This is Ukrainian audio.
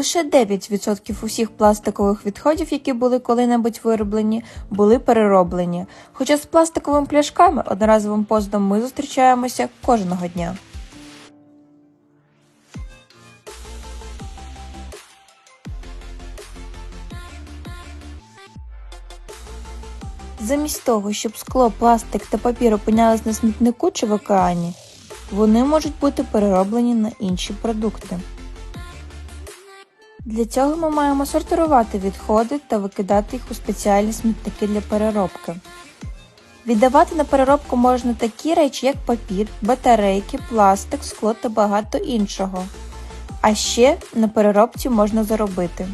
Лише 9% усіх пластикових відходів, які були коли-небудь вироблені, були перероблені. Хоча з пластиковими пляшками одноразовим посудом ми зустрічаємося кожного дня. Замість того, щоб скло, пластик та папір опинялись на смітнику чи в океані, вони можуть бути перероблені на інші продукти. Для цього ми маємо сортувати відходи та викидати їх у спеціальні смітники для переробки. Віддавати на переробку можна такі речі, як папір, батарейки, пластик, скло та багато іншого. А ще на переробці можна заробити.